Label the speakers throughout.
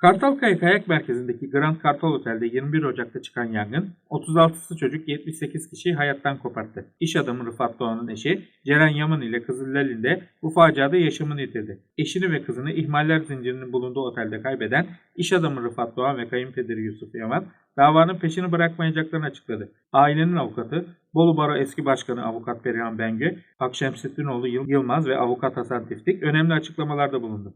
Speaker 1: Kartalkaya Kayak Merkezi'ndeki Grand Kartal Otel'de 21 Ocak'ta çıkan yangın 36'sı çocuk 78 kişiyi hayattan koparttı. İş adamı Rıfat Doğan'ın eşi Ceren Yaman ile kızı Lalin bu faciada yaşamını yitirdi. Eşini ve kızını ihmaller zincirinin bulunduğu otelde kaybeden iş adamı Rıfat Doğan ve kayınpederi Yusuf Yaman davanın peşini bırakmayacaklarını açıkladı. Ailenin avukatı Bolu Baro eski başkanı avukat Perihan Bengü, Akşemseddinoğlu Yıl- Yılmaz ve avukat Hasan Tiftik önemli açıklamalarda bulundu.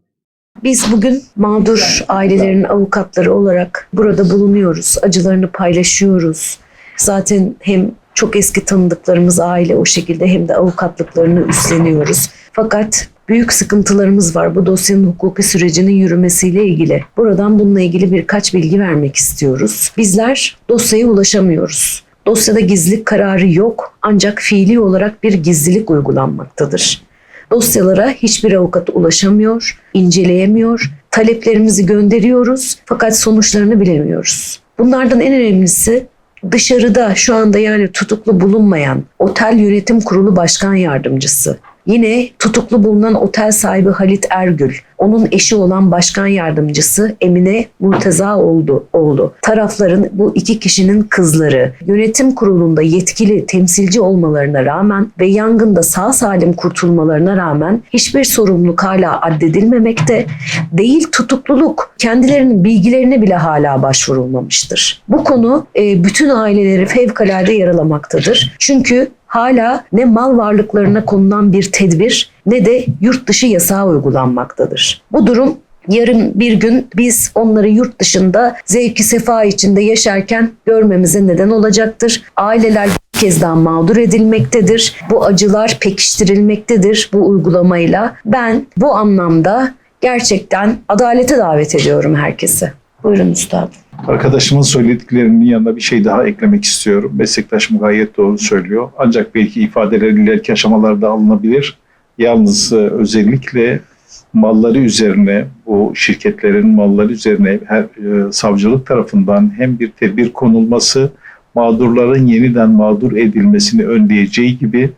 Speaker 2: Biz bugün mağdur ailelerin avukatları olarak burada bulunuyoruz. Acılarını paylaşıyoruz. Zaten hem çok eski tanıdıklarımız aile o şekilde hem de avukatlıklarını üstleniyoruz. Fakat büyük sıkıntılarımız var bu dosyanın hukuki sürecinin yürümesiyle ilgili. Buradan bununla ilgili birkaç bilgi vermek istiyoruz. Bizler dosyaya ulaşamıyoruz. Dosyada gizlilik kararı yok ancak fiili olarak bir gizlilik uygulanmaktadır. Dosyalara hiçbir avukat ulaşamıyor, inceleyemiyor. Taleplerimizi gönderiyoruz fakat sonuçlarını bilemiyoruz. Bunlardan en önemlisi dışarıda şu anda yani tutuklu bulunmayan Otel Yönetim Kurulu Başkan Yardımcısı. Yine tutuklu bulunan otel sahibi Halit Ergül, onun eşi olan başkan yardımcısı Emine Murteza oldu, oğlu. Tarafların bu iki kişinin kızları yönetim kurulunda yetkili temsilci olmalarına rağmen ve yangında sağ salim kurtulmalarına rağmen hiçbir sorumluluk hala addedilmemekte. Değil tutukluluk kendilerinin bilgilerine bile hala başvurulmamıştır. Bu konu e, bütün aileleri fevkalade yaralamaktadır. Çünkü hala ne mal varlıklarına konulan bir tedbir ne de yurt dışı yasağı uygulanmaktadır. Bu durum yarın bir gün biz onları yurt dışında zevki sefa içinde yaşarken görmemize neden olacaktır. Aileler bir kez daha mağdur edilmektedir. Bu acılar pekiştirilmektedir bu uygulamayla. Ben bu anlamda gerçekten adalete davet ediyorum herkesi. Buyurun üstadım.
Speaker 3: Arkadaşımın söylediklerinin yanına bir şey daha eklemek istiyorum. Meslektaşım gayet doğru söylüyor. Ancak belki ifadeler ileriki aşamalarda alınabilir. Yalnız e, özellikle malları üzerine, bu şirketlerin malları üzerine her e, savcılık tarafından hem bir tedbir konulması, mağdurların yeniden mağdur edilmesini önleyeceği gibi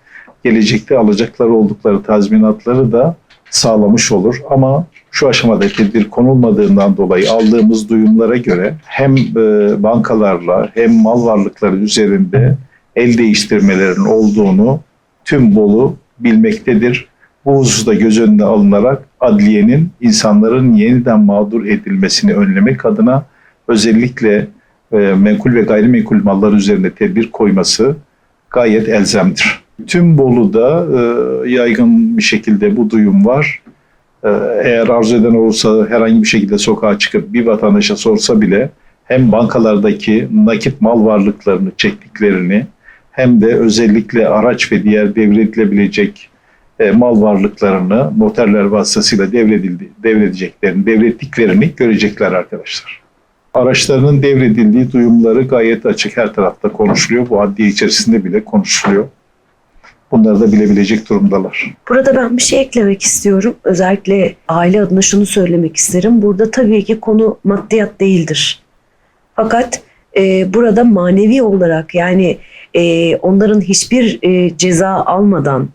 Speaker 3: gelecekte alacakları oldukları tazminatları da sağlamış olur. Ama şu aşamada tedbir konulmadığından dolayı aldığımız duyumlara göre hem e, bankalarla hem mal varlıkları üzerinde el değiştirmelerin olduğunu tüm Bolu bilmektedir. Bu hususta göz önüne alınarak adliyenin insanların yeniden mağdur edilmesini önlemek adına özellikle e, menkul ve gayrimenkul mallar üzerine tedbir koyması gayet elzemdir. Tüm Bolu'da e, yaygın bir şekilde bu duyum var. E, eğer arzu eden olursa herhangi bir şekilde sokağa çıkıp bir vatandaşa sorsa bile hem bankalardaki nakit mal varlıklarını çektiklerini hem de özellikle araç ve diğer devredilebilecek e, mal varlıklarını noterler vasıtasıyla devredildi, devredeceklerini, devrettiklerini görecekler arkadaşlar. Araçlarının devredildiği duyumları gayet açık her tarafta konuşuluyor. Bu adliye içerisinde bile konuşuluyor. Bunları da bilebilecek durumdalar.
Speaker 2: Burada ben bir şey eklemek istiyorum. Özellikle aile adına şunu söylemek isterim. Burada tabii ki konu maddiyat değildir. Fakat e, burada manevi olarak yani e, onların hiçbir e, ceza almadan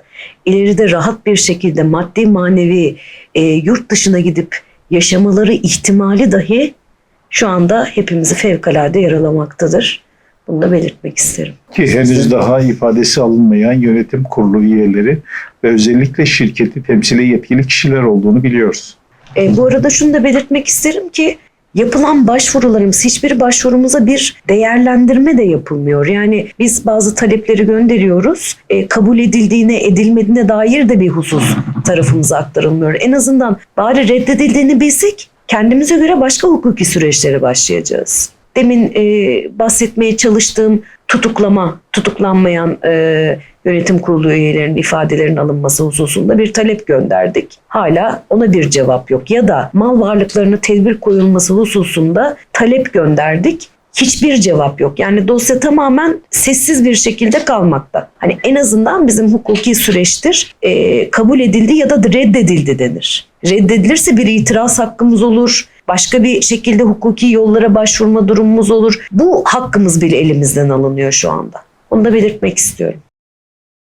Speaker 2: ileride rahat bir şekilde maddi manevi e, yurt dışına gidip yaşamaları ihtimali dahi şu anda hepimizi fevkalade yaralamaktadır. Bunu da belirtmek isterim.
Speaker 3: Ki henüz daha ifadesi alınmayan yönetim kurulu üyeleri ve özellikle şirketi temsile yetkili kişiler olduğunu biliyoruz.
Speaker 2: E, bu arada şunu da belirtmek isterim ki yapılan başvurularımız hiçbir başvurumuza bir değerlendirme de yapılmıyor. Yani biz bazı talepleri gönderiyoruz. E, kabul edildiğine edilmediğine dair de bir husus tarafımıza aktarılmıyor. En azından bari reddedildiğini bilsek kendimize göre başka hukuki süreçlere başlayacağız. Demin e, bahsetmeye çalıştığım tutuklama, tutuklanmayan e, yönetim kurulu üyelerinin ifadelerinin alınması hususunda bir talep gönderdik. Hala ona bir cevap yok. Ya da mal varlıklarına tedbir koyulması hususunda talep gönderdik. Hiçbir cevap yok. Yani dosya tamamen sessiz bir şekilde kalmakta. Hani en azından bizim hukuki süreçtir e, kabul edildi ya da reddedildi denir. Reddedilirse bir itiraz hakkımız olur. Başka bir şekilde hukuki yollara başvurma durumumuz olur. Bu hakkımız bile elimizden alınıyor şu anda. Onu da belirtmek istiyorum.